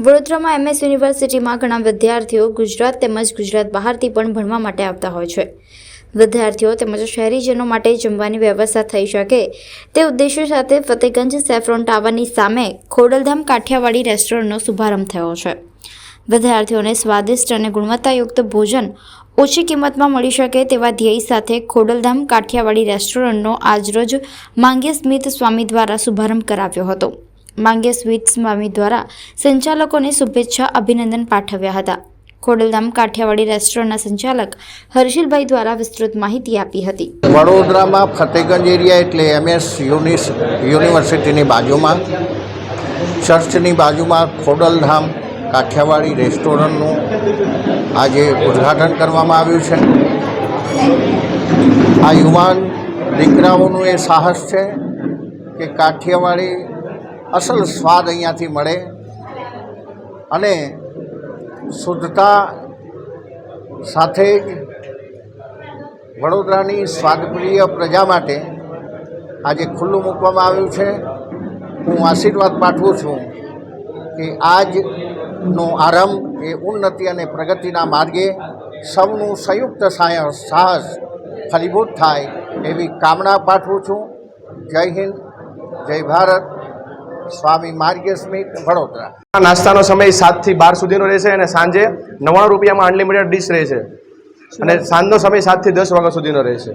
વડોદરામાં એમએસ યુનિવર્સિટીમાં ઘણા વિદ્યાર્થીઓ ગુજરાત તેમજ ગુજરાત બહારથી પણ ભણવા માટે આવતા હોય છે. વિદ્યાર્થીઓ તેમજ શહેરીજનો માટે જમવાની વ્યવસ્થા થઈ શકે તે ઉદ્દેશ્ય સાથે ફતેગંજ સેફ્રોન ટાવરની સામે ખોડલધામ કાઠિયાવાડી રેસ્ટોરન્ટનો શુભારંભ થયો છે. વિદ્યાર્થીઓને સ્વાદિષ્ટ અને ગુણવત્તાયુક્ત ભોજન ઓછી કિંમતમાં મળી શકે તેવા ધ્યેય સાથે ખોડલધામ કાઠિયાવાડી રેસ્ટોરન્ટનો આજરોજ માંગ્ય સ્મિત સ્વામી દ્વારા શુભારંભ કરાવ્યો હતો. માંગ્ય સ્મિત સ્વામી દ્વારા સંચાલકોને શુભેચ્છા અભિનંદન પાઠવ્યા હતા. ખોડલધામ કાઠિયાવાડી રેસ્ટોરન્ટના સંચાલક હર્ષિલભાઈ દ્વારા વિસ્તૃત માહિતી આપી હતી. વડોદરામાં ફતેગંજ એરિયા એટલે એમએસ યુનિસ યુનિવર્સિટીની બાજુમાં, ચર્ચની બાજુમાં ખોડલધામ કાઠિયાવાડી રેસ્ટોરન્ટનું આજે ઉદ્ઘાટન કરવામાં આવ્યું છે. આ યુવાન દીકરાઓનું એ સાહસ છે કે કાઠિયાવાડી અસલ સ્વાદ અહીંયાથી મળે અને શુદ્ધતા સાથે જ વડોદરાની સ્વાદપ્રિય પ્રજા માટે આજે ખુલ્લું મૂકવામાં આવ્યું છે. હું આશીર્વાદ પાઠવું છું કે આજનો આરંભ એ ઉન્નતિ અને પ્રગતિના માર્ગે સૌનું સંયુક્ત સાહસ ફલીભૂત થાય એવી કામના પાઠવું છું. જય હિન્દ, જય ભારત. સ્વામી માર્ગ્ય સ્મિત વડોદરા નાસ્તાનો સમય સાતથી બાર સુધીનો રહેશે અને સાંજે નવ્વાણું રૂપિયામાં અનલિમિટેડ ડીશ રહેશે. અને સાંજનો સમય સાતથી દસ વાગ્યા સુધીનો રહેશે.